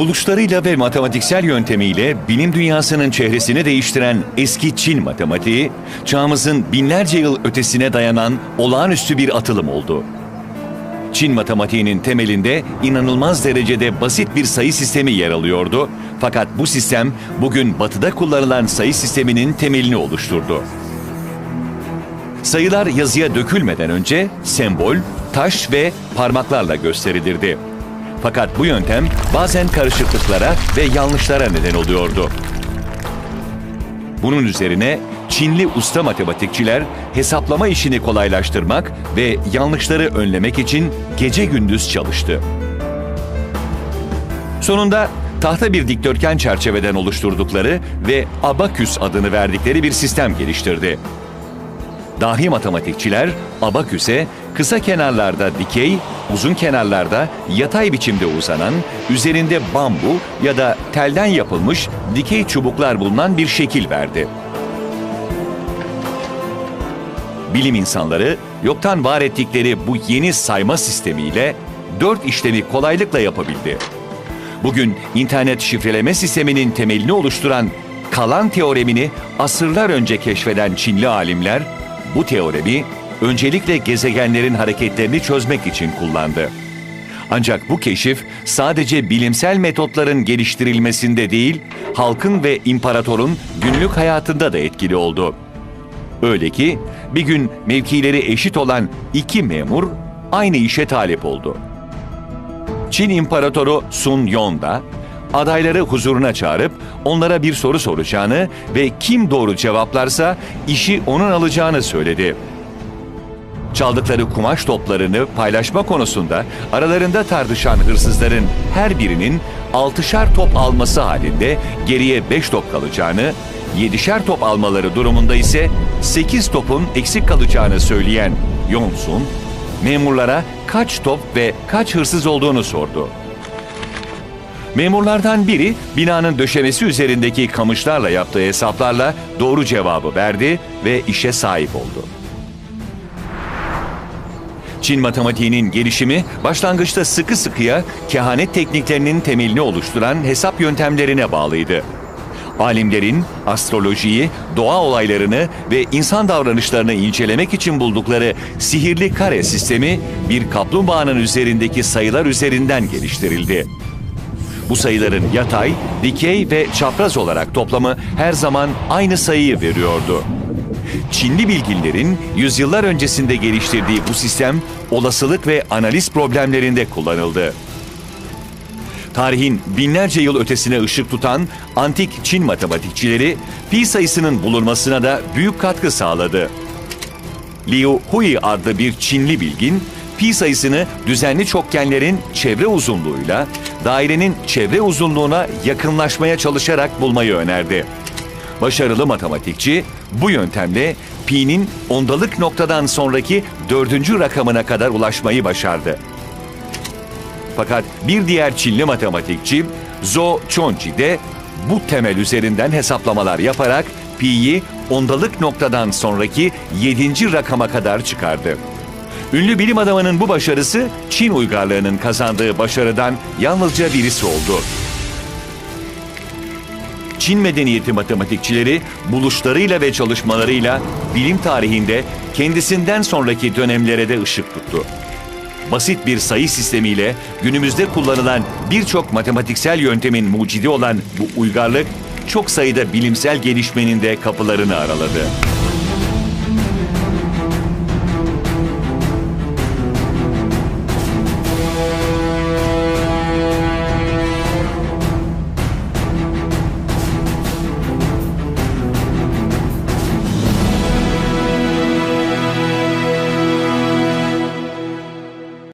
Buluşlarıyla ve matematiksel yöntemiyle bilim dünyasının çehresini değiştiren eski Çin matematiği, çağımızın binlerce yıl ötesine dayanan olağanüstü bir atılım oldu. Çin matematiğinin temelinde inanılmaz derecede basit bir sayı sistemi yer alıyordu. Fakat bu sistem bugün batıda kullanılan sayı sisteminin temelini oluşturdu. Sayılar yazıya dökülmeden önce sembol, taş ve parmaklarla gösterilirdi. Fakat bu yöntem bazen karışıklıklara ve yanlışlara neden oluyordu. Bunun üzerine Çinli usta matematikçiler hesaplama işini kolaylaştırmak ve yanlışları önlemek için gece gündüz çalıştı. Sonunda tahta bir dikdörtgen çerçeveden oluşturdukları ve abaküs adını verdikleri bir sistem geliştirdi. Dahi matematikçiler abaküse kısa kenarlarda dikey, uzun kenarlarda yatay biçimde uzanan, üzerinde bambu ya da telden yapılmış dikey çubuklar bulunan bir şekil verdi. Bilim insanları yoktan var ettikleri bu yeni sayma sistemiyle dört işlemi kolaylıkla yapabildi. Bugün internet şifreleme sisteminin temelini oluşturan kalan teoremini asırlar önce keşfeden Çinli alimler bu teoremi öncelikle gezegenlerin hareketlerini çözmek için kullandı. Ancak bu keşif sadece bilimsel metotların geliştirilmesinde değil, halkın ve imparatorun günlük hayatında da etkili oldu. Öyle ki bir gün mevkileri eşit olan iki memur aynı işe talip oldu. Çin İmparatoru Sun Yon da adayları huzuruna çağırıp onlara bir soru soracağını ve kim doğru cevaplarsa işi onun alacağını söyledi. Çaldıkları kumaş toplarını paylaşma konusunda aralarında tartışan hırsızların her birinin altışar top alması halinde geriye beş top kalacağını, yedişer top almaları durumunda ise sekiz topun eksik kalacağını söyleyen Yonsun, memurlara kaç top ve kaç hırsız olduğunu sordu. Memurlardan biri binanın döşemesi üzerindeki kamışlarla yaptığı hesaplarla doğru cevabı verdi ve işe sahip oldu. Çin matematiğinin gelişimi başlangıçta sıkı sıkıya kehanet tekniklerinin temelini oluşturan hesap yöntemlerine bağlıydı. Alimlerin astrolojiyi, doğa olaylarını ve insan davranışlarını incelemek için buldukları sihirli kare sistemi bir kaplumbağanın üzerindeki sayılar üzerinden geliştirildi. Bu sayıların yatay, dikey ve çapraz olarak toplamı her zaman aynı sayıyı veriyordu. Çinli bilginlerin yüzyıllar öncesinde geliştirdiği bu sistem olasılık ve analiz problemlerinde kullanıldı. Tarihin binlerce yıl ötesine ışık tutan antik Çin matematikçileri pi sayısının bulunmasına da büyük katkı sağladı. Liu Hui adlı bir Çinli bilgin, pi sayısını düzenli çokgenlerin çevre uzunluğuyla dairenin çevre uzunluğuna yakınlaşmaya çalışarak bulmayı önerdi. Başarılı matematikçi bu yöntemle pi'nin ondalık noktadan sonraki dördüncü rakamına kadar ulaşmayı başardı. Fakat bir diğer Çinli matematikçi Zhou Chonji de bu temel üzerinden hesaplamalar yaparak pi'yi ondalık noktadan sonraki yedinci rakama kadar çıkardı. Ünlü bilim adamının bu başarısı Çin uygarlığının kazandığı başarıdan yalnızca birisi oldu. Çin medeniyeti matematikçileri buluşlarıyla ve çalışmalarıyla bilim tarihinde kendisinden sonraki dönemlere de ışık tuttu. Basit bir sayı sistemiyle günümüzde kullanılan birçok matematiksel yöntemin mucidi olan bu uygarlık çok sayıda bilimsel gelişmenin de kapılarını araladı.